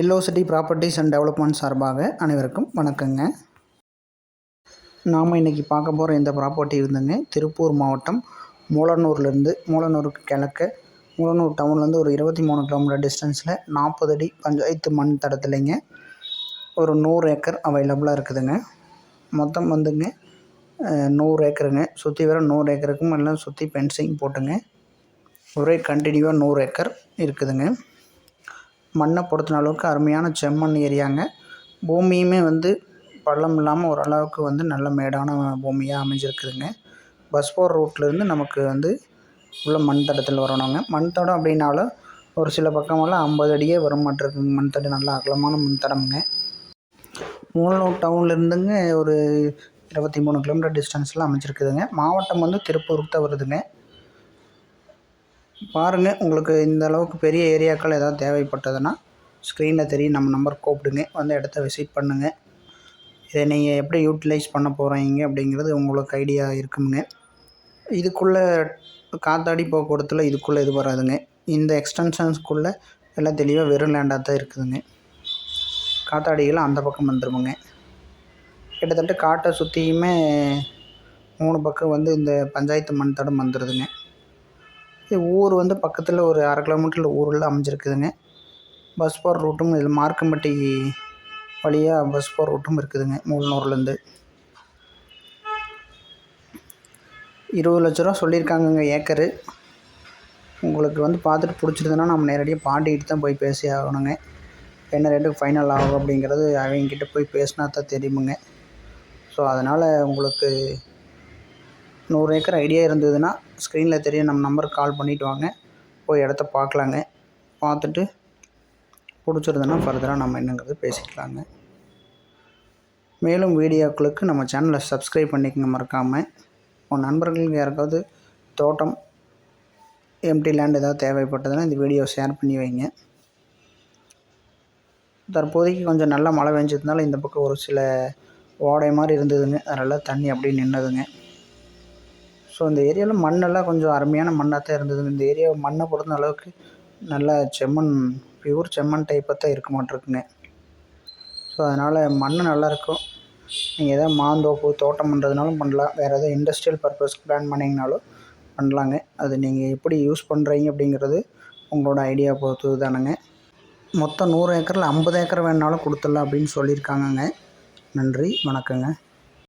Yellow city properties and development சார்பாக அனைவருக்கும் வணக்கங்க. நாம் இன்றைக்கி பார்க்க போகிற இந்த ப்ராப்பர்ட்டி இருந்துங்க திருப்பூர் மாவட்டம் மூலனூர்லேருந்து மூலனூருக்கு கிழக்க மூலனூர் டவுன்லேருந்து ஒரு இருபத்தி மூணு கிலோமீட்டர் டிஸ்டன்ஸில் நாற்பது அடி பஞ்சாயத்து மண் தடத்துலைங்க ஒரு நூறு ஏக்கர் அவைலபிளாக இருக்குதுங்க. மொத்தம் வந்துங்க நூறு ஏக்கருங்க. சுற்றி வர நூறு ஏக்கருக்கும் எல்லாம் சுற்றி பென்சிங் போட்டுங்க. ஒரே கண்டினியூவாக நூறு ஏக்கர் இருக்குதுங்க. மண்ணை பொறுத்தின அளவுக்கு அருமையான செம்மண் ஏரியாங்க. பூமியுமே வந்து பள்ளம் இல்லாமல் ஓரளவுக்கு வந்து நல்ல மேடான பூமியாக அமைஞ்சிருக்குதுங்க. பஸ் போகிற ரூட்லேருந்து நமக்கு வந்து உள்ள மண் தடத்தில் வரணுங்க. மண் தடம் அப்படின்னாலும் ஒரு சில பக்கமெல்லாம் ஐம்பது அடியே வர மாட்டிருக்குங்க மண் தடம் நல்லா அகலமான மண் தடம்ங்க. மூலனூர் டவுன்லேருந்துங்க ஒரு இருபத்தி மூணு கிலோமீட்டர் டிஸ்டன்ஸில் அமைஞ்சிருக்குதுங்க. மாவட்டம் வந்து திருப்பூருக்கு தான் வருதுங்க. பாருங்கள் உங்களுக்கு இந்த அளவுக்கு பெரிய ஏரியாக்கள் ஏதாவது தேவைப்பட்டதுன்னா ஸ்க்ரீனில் தெரியும். நம்ம நம்பர் கூப்பிடுங்க. வந்து இடத்த விசிட் பண்ணுங்கள் இதை நீங்கள் எப்படி யூட்டிலைஸ் பண்ண போகிறீங்க அப்படிங்கிறது உங்களுக்கு ஐடியா இருக்குங்க. இதுக்குள்ளே காத்தாடி போக்குவரத்தில் இதுக்குள்ளே இது வராதுங்க. இந்த எக்ஸ்டென்ஷன்ஸ்குள்ளே எல்லாம் தெளிவாக வெறும் லேண்டாக தான் இருக்குதுங்க. காத்தாடிகள் அந்த பக்கம் வந்துடுவோங்க கிட்டத்தட்ட காட்டை சுற்றியுமே மூணு பக்கம் வந்து இந்த பஞ்சாயத்து மண் தடம் வந்துடுதுங்க ஊர் வந்து பக்கத்தில் ஒரு அரை கிலோமீட்டரில் ஊரில் அமைஞ்சிருக்குதுங்க. பஸ் போகிற ரூட்டும் இதில் மார்க்கம்பட்டி வழியாக பஸ் போகிற ரூட்டும் இருக்குதுங்க மூலனூர்லேருந்து இருபது லட்ச ரூபா சொல்லியிருக்காங்கங்க ஏக்கரு. உங்களுக்கு வந்து பார்த்துட்டு பிடிச்சிருந்ததுன்னா நம்ம நேரடியாக பாண்டிக்கிட்டு தான் போய் பேசி ஆகணுங்க. என்ன ரேட்டுக்கு ஃபைனல் ஆகும் அப்படிங்கிறது அவங்கக்கிட்ட போய் பேசினா தான் தெரியுமுங்க. ஸோ அதனால் உங்களுக்கு நூறு ஏக்கர் ஐடியா இருந்ததுன்னா ஸ்க்ரீனில் தெரியும். நம்ம நம்பருக்கு கால் பண்ணிவிட்டு வாங்க. போய் இடத்த பார்க்கலாங்க. பார்த்துட்டு பிடிச்சிருந்ததுன்னா ஃபர்தராக நம்ம என்னங்கிறது பேசிக்கலாங்க. மேலும் வீடியோக்களுக்கு நம்ம சேனலை சப்ஸ்கிரைப் பண்ணிக்கங்க மறக்காமல் உன் நண்பர்களுக்கு யாருக்காவது தோட்டம் எம்டி லேண்ட் ஏதாவது தேவைப்பட்டதுன்னா இந்த வீடியோ ஷேர் பண்ணி வைங்க. தற்போதைக்கு கொஞ்சம் நல்லா மழை பெஞ்சதுனால இந்த பக்கம் ஒரு சில ஓடை மாதிரி இருந்ததுங்க. அதனால் தண்ணி அப்படியே நின்றுதுங்க ஸோ இந்த ஏரியாவில் மண்ணெல்லாம் கொஞ்சம் அருமையான மண்ணாக தான் இருந்தது. இந்த ஏரியா மண்ணை பொறுத்த அளவுக்கு நல்லா செம்மண் பியூர் செம்மண் டைப்பாக தான் இருக்க மாட்டிருக்குங்க. ஸோ அதனால் மண் நல்லாயிருக்கும் நீங்கள் எதாவது மாந்தோப்பு தோட்டம் பண்ணுறதுனாலும் பண்ணலாம். வேறு எதாவது இண்டஸ்ட்ரியல் பர்பஸ் பிளான் பண்ணிங்கனாலும் பண்ணலாங்க. அது நீங்கள் எப்படி யூஸ் பண்ணுறீங்க அப்படிங்கிறது உங்களோட ஐடியா பொறுத்து தானுங்க. மொத்தம் நூறு ஏக்கரில் ஐம்பது ஏக்கர் வேணுனாலும் கொடுத்துடலாம் அப்படின்னு சொல்லியிருக்காங்கங்க. நன்றி வணக்கங்க.